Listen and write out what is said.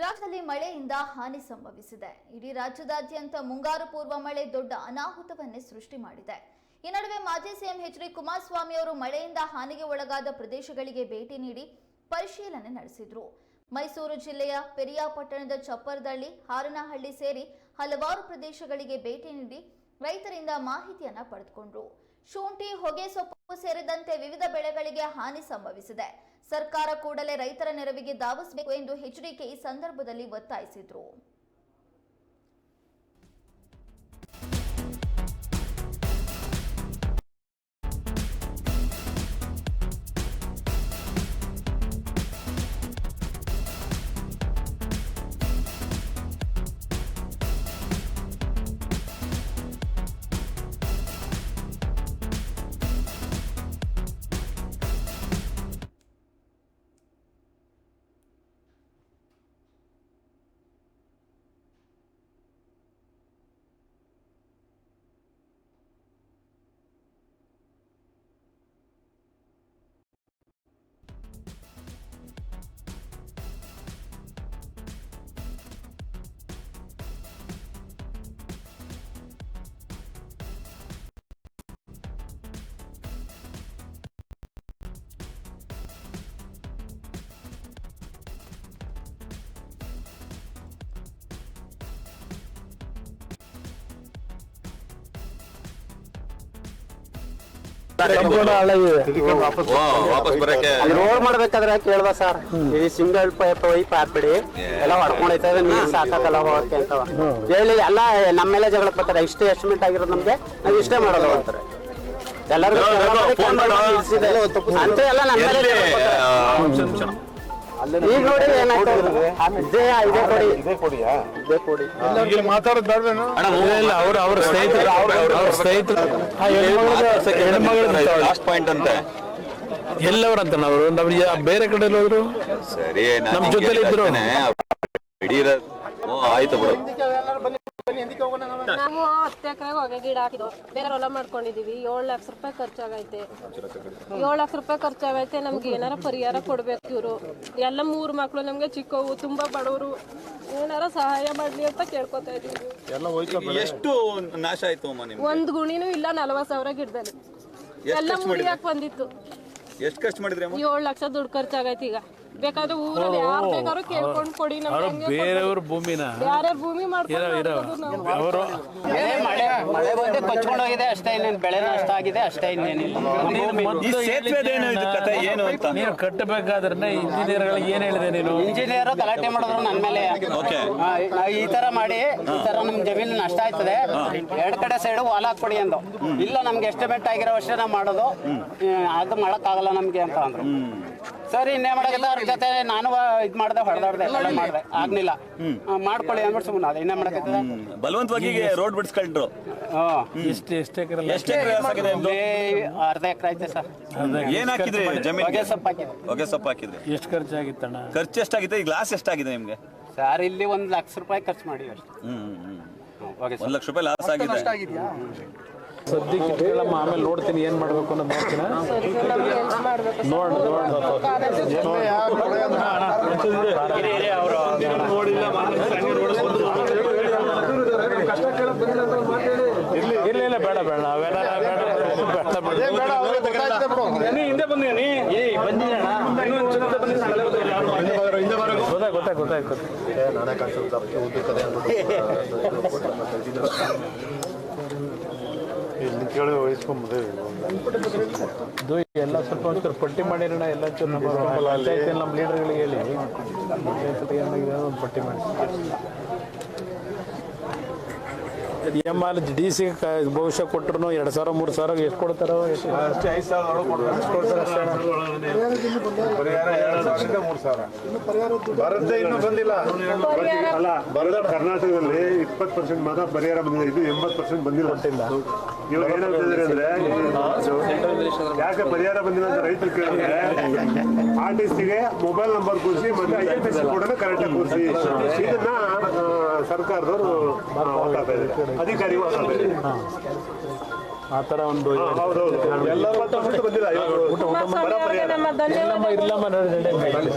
ರಾಜ್ಯದಲ್ಲಿ ಮಳೆಯಿಂದ ಹಾನಿ ಸಂಭವಿಸಿದೆ. ಇಡೀ ರಾಜ್ಯದಾದ್ಯಂತ ಮುಂಗಾರು ಪೂರ್ವ ಮಳೆ ದೊಡ್ಡ ಅನಾಹುತವನ್ನೇ ಸೃಷ್ಟಿ ಮಾಡಿದೆ. ಈ ನಡುವೆ ಮಾಜಿ ಸಿಎಂ ಎಚ್ ಡಿ ಕುಮಾರಸ್ವಾಮಿ ಅವರು ಮಳೆಯಿಂದ ಹಾನಿಗೆ ಒಳಗಾದ ಪ್ರದೇಶಗಳಿಗೆ ಭೇಟಿ ನೀಡಿ ಪರಿಶೀಲನೆ ನಡೆಸಿದ್ರು. ಮೈಸೂರು ಜಿಲ್ಲೆಯ ಪೆರಿಯಾಪಟ್ಟಣದ ಚಪ್ಪರದಳ್ಳಿ, ಹಾರನಹಳ್ಳಿ ಸೇರಿ ಹಲವಾರು ಪ್ರದೇಶಗಳಿಗೆ ಭೇಟಿ ನೀಡಿ ರೈತರಿಂದ ಮಾಹಿತಿಯನ್ನ ಪಡೆದುಕೊಂಡ್ರು. ಶುಂಠಿ ಹೊಗೆ ಸೊಪ್ಪು ಸೇರಿದಂತೆ ವಿವಿಧ ಬೆಳೆಗಳಿಗೆ ಹಾನಿ ಸಂಭವಿಸಿದೆ. ಸರ್ಕಾರ ಕೂಡಲೇ ರೈತರ ನೆರವಿಗೆ ಧಾವಿಸಬೇಕು ಎಂದು ಎಚ್ಡಿಕೆ ಈ ಸಂದರ್ಭದಲ್ಲಿ ಒತ್ತಾಯಿಸಿದ್ರು. ಸಂಪೂರ್ಣ ಹಳ್ಳಗಿದೆ ವಾಪಸ್ ಬರಕ್ಕೆ ರೋಡ್ ಮಾಡ್ಬೇಕಾದ್ರೆ ಕೇಳ್ದ ಸರ್? ಈ ಸಿಂಗಲ್ ಪೈಪ್ ವೈಪ್ ಹಾಕ್ಬಿಡಿ ಎಲ್ಲ ಹೊಡ್ಕೊಂಡೈತೆ ನೀರು ಸಾಕಾಗಲ್ಲ ಹೋಗಕ್ಕೆ ಅಂತ. ಹೇಳಿ ಎಲ್ಲ ನಮ್ಮ ಮೇಲೆ ಜಗಳ ಬರ್ತಾರೆ. ಇಷ್ಟೇ ಎಸ್ಟಿಮೇಟ್ ಆಗಿರೋದು ನಮ್ಗೆ. ನಾವು ಇಷ್ಟೇ ಮಾಡೋದು ಅಂತಾರೆ. ಎಲ್ಲರೂ ಬೇಡ, ಬೇಡ, ಅಂತ ಎಲ್ಲ ನಮ್ಮ ಈಗ ನೋಡಿ ಏನಾಯ್ತು ಇದೇ? ಇದೇ ಕೊಡಿ. ಇದೇ ಕೊಡಿ ಇಲ್ಲಿ ಮಾತಾಡೋದು ಬೇಡವೇನು? ಅಣ್ಣ, ಇಲ್ಲ ಅವ್ರ ಅವ್ರ ಸ್ನೇಹಿತರು ಅವ್ರ ಸ್ನೇಹಿತರು. ಹೆಣ್ಮಗಳು ಲಾಸ್ಟ್ ಪಾಯಿಂಟ್ ಅಂತೆ. ಎಲ್ಲವ್ರಂತ ಅವರು ನಮ್ಗೆ ಬೇರೆ ಕಡೆ ಹೋದ್ರು ಸರಿ ನಾನ್ ನಮ್ ಹಿಂಗೆ ಜೊತೆಲಿ ಇದ್ರು. ಆಯ್ತು ಬಿಡು. ನಾವು? ಹತ್ತು ಎಕರೆಗೆ ಹೊಗೆ ಗಿಡ ಹಾಕಿದ್ವು. ಬೇರೆ ಹೊಲ ಮಾಡ್ಕೊಂಡಿದೀವಿ. ಏಳು ಲಕ್ಷ ರೂಪಾಯಿ ಖರ್ಚಾಗೈತೆ. ಏಳು ಲಕ್ಷ ರೂಪಾಯಿ ಖರ್ಚಾಗೈತೆ. ನಮ್ಗೆ ಏನಾರ ಪರಿಹಾರ ಕೊಡ್ಬೇಕು ಇವರು. ಎಲ್ಲ ಮೂರು ಮಕ್ಳು ನಮ್ಗೆ ಚಿಕ್ಕವು ತುಂಬಾ ಬಡವರು. ಏನಾರ ಸಹಾಯ ಮಾಡ್ಲಿ ಅಂತ ಕೇಳ್ಕೊತಾ ಇದೀವಿ. ಎಷ್ಟು ನಾಶ ಆಯ್ತು ಒಂದ್ ಗುಣಿನೂ ಇಲ್ಲ ನಲವತ್ತು ಸಾವಿರ ಗಿಡದಲ್ಲಿ. ಎಲ್ಲ ಖರ್ಚು ಬಂದಿತ್ತು? ಎಷ್ಟು ಖರ್ಚು ಮಾಡಿದ್ರೆ ಏಳು ಲಕ್ಷ ದುಡ್ಡು ಖರ್ಚಾಗೈತೆ ಈಗ. ಬೇಕಾದ್ರೆ ಊರಲ್ಲಿ ಯಾರು ಬೇಕಾದ್ರೂ ಕೇಳ್ಕೊಂಡ್ ಕೊಡಿ ನಮ್ಗೆ ಬೇರೆಯವ್ರ ಭೂಮಿನ. ಯಾರ್ಯಾರ ಭೂಮಿ. ಅವರು ಮಳೆ ಮಳೆ ಬಂದು ಕೊಚ್ಕೊಂಡು ಹೋಗಿದೆ ಅಷ್ಟೇ ಇನ್ನೇನು ಬೆಳೆ ನಷ್ಟ ಆಗಿದೆ ಅಷ್ಟೇ ಇನ್ನೇನಿಲ್ಲ. ಏನು ಅಂತ? ನೀನು ಕಟ್ಟಬೇಕಾದ್ರೆ ಇಂಜಿನಿಯರ್ಗಳಿಗೆ ಏನ್ ಹೇಳಿದೆ ನೀನು? ಇಂಜಿನಿಯರ್ ಗಲಾಟೆ ಮಾಡಿದ್ರು ನನ್ನ ಮೇಲೆ. ಈ ತರ ಮಾಡಿ ಈ ತರ ನಮ್ ಜಮೀನು ನಷ್ಟ ಆಯ್ತದೆ. ಎರಡ್ ಕಡೆ ಸೈಡ್ ಹೊಲ ಹಾಕೊಡಿ ಅಂದು. ಇಲ್ಲ ನಮ್ಗೆ ಎಸ್ಟಿಮೇಟ್ ಆಗಿರೋ ಅಷ್ಟೇ ನಾವು ಮಾಡೋದು. ಅದು ಮಾಡಕ್ ಆಗಲ್ಲ ನಮ್ಗೆ ಅಂತ ಅಂದ್ರು. ಸರಿ ಇನ್ನೇ ಮಾಡಕ್ಕೆ ಅವ್ರ ಜೊತೆ ನಾನು ಇದ್ ಮಾಡ್ದೆ ಹೊಡೆದಾಡ್ದೆ ಮಾಡ್ದೆ. ಆಗ್ಲಿಲ್ಲ. ಮಾಡ್ಕೊಳ್ಳಿ ಅಂದ್ಬಿಟ್ಟು ಸುಮ್ಮನೆ ಅದೇ ಇನ್ನೇ ಮಾಡಕ್ಕೆ ಬಲವಂತವಾಗಿ ರೋಡ್ ಬಿಡ್ಸ್ಕೊಂಡ್ರು ಎಷ್ಟು ಎಷ್ಟು ಎಕರೆ ಎಷ್ಟು ಎಕರೆ? ಅರ್ಧ ಎಕರೆ ಐತೆ ಸರ್. ಏನ್ ಹಾಕಿದ್ರಿ ಜಮೀನ್ ಹೊಗೆ ಸೊಪ್ಪು ಹಾಕಿದೆ ಹೊಗೆ ಸೊಪ್ಪು ಹಾಕಿದ್ರಿ. ಎಷ್ಟು ಖರ್ಚಾಗಿತ್ತಣ್ಣ? ಖರ್ಚು ಎಷ್ಟಾಗಿದೆ? ಈ ಗ್ಲಾಸ್ ಎಷ್ಟಾಗಿದೆ ನಿಮ್ಗೆ? ಸರ್ ಇಲ್ಲಿ ಒಂದು ಲಕ್ಷ ರೂಪಾಯಿ ಖರ್ಚು ಮಾಡಿ ಅಷ್ಟೇ. ಒಂದ್ ಲಕ್ಷ ರೂಪಾಯಿ ಲಾಸ್ ಆಗಿದೆ. ಸದ್ಯಕ್ಕೆ ಇಟ್ಕೊಳ್ಳಮ್ಮ ಆಮೇಲೆ ನೋಡ್ತೀನಿ ಏನ್ ಮಾಡ್ಬೇಕು ಅನ್ನೋದು ನೋಡ್ತೀನಿ. ನೋಡ್ ಇಲ್ಲ ಇಲ್ಲ ಬೇಡ ಬೇಡ. ಅವೆಲ್ಲ ಬೇಡ ಬೇಡ ಬಂದ ಗೊತ್ತಾಯ್ತು ಗೊತ್ತಾಯ್ತು ಇಲ್ಲಿ ಕೇಳಿ ವಹಿಸ್ಕೊಂಬುದು ಎಲ್ಲ ಸ್ವಲ್ಪ ಒಂಚೂರು ಪಟ್ಟಿ ಮಾಡಿರೋಣ, ಎಲ್ಲ ಚೂರು ನಮ್ಮ ನಮ್ಮ ಲೀಡರ್ಗಳಿಗೆ ಹೇಳಿ. ಒಂದು ಪಟ್ಟಿ ಮಾಡಿ ಎಂ ಆರ್ ಡಿ ಸಿ ಭವಿಷ್ಯ ಕೊಟ್ಟರು ಎರಡು ಸಾವಿರ ಮೂರು ಸಾವಿರ ಎಷ್ಟು ಕೊಡ್ತಾರೋ ಅಷ್ಟೇ ಐದು ಸಾವಿರ ಪರಿಹಾರ ಎರಡು ಸಾವಿರದಿಂದ ಮೂರು ಸಾವಿರ. ಬರದೇ ಇನ್ನೂ ಬಂದಿಲ್ಲ. ಅಲ್ಲ ಬರದ ಕರ್ನಾಟಕದಲ್ಲಿ ಇಪ್ಪತ್ತು ಪರ್ಸೆಂಟ್ ಮಾತ್ರ ಪರಿಹಾರ ಬಂದಿದೆ. ಇದು ಎಂಬತ್ತು ಪರ್ಸೆಂಟ್ ಬಂದಿಲ್ಲ. ಇವಾಗ ಏನಾಗ್ತಿದ್ದಾರೆ ಅಂದ್ರೆ ಯಾಕೆ ಪರಿಹಾರ ಬಂದಿಲ್ಲ ಅಂತ ರೈತರು ಕೇಳಿದ್ರೆ ಆರ್ಟಿಸ್ಟಿಗೆ ಮೊಬೈಲ್ ನಂಬರ್ ಕೂರಿಸಿ ಮತ್ತೆ ಐ ಎಫ್ ಎಸ್ ಕೂಡ ಕರೆಕ್ಟಾಗಿ ಕೂರಿಸಿ. ಇದನ್ನ ಸರ್ಕಾರದವರು ಮಾತಾಡ್ತಾ ಇದ್ದಾರೆ. ಅಧಿಕಾರಿ ಆ ಥರ ಒಂದು ಎಲ್ಲರೂ ಇಲ್ಲಮ್ಮ ಇಲ್ಲಮ್ಮ ನೋಡಿ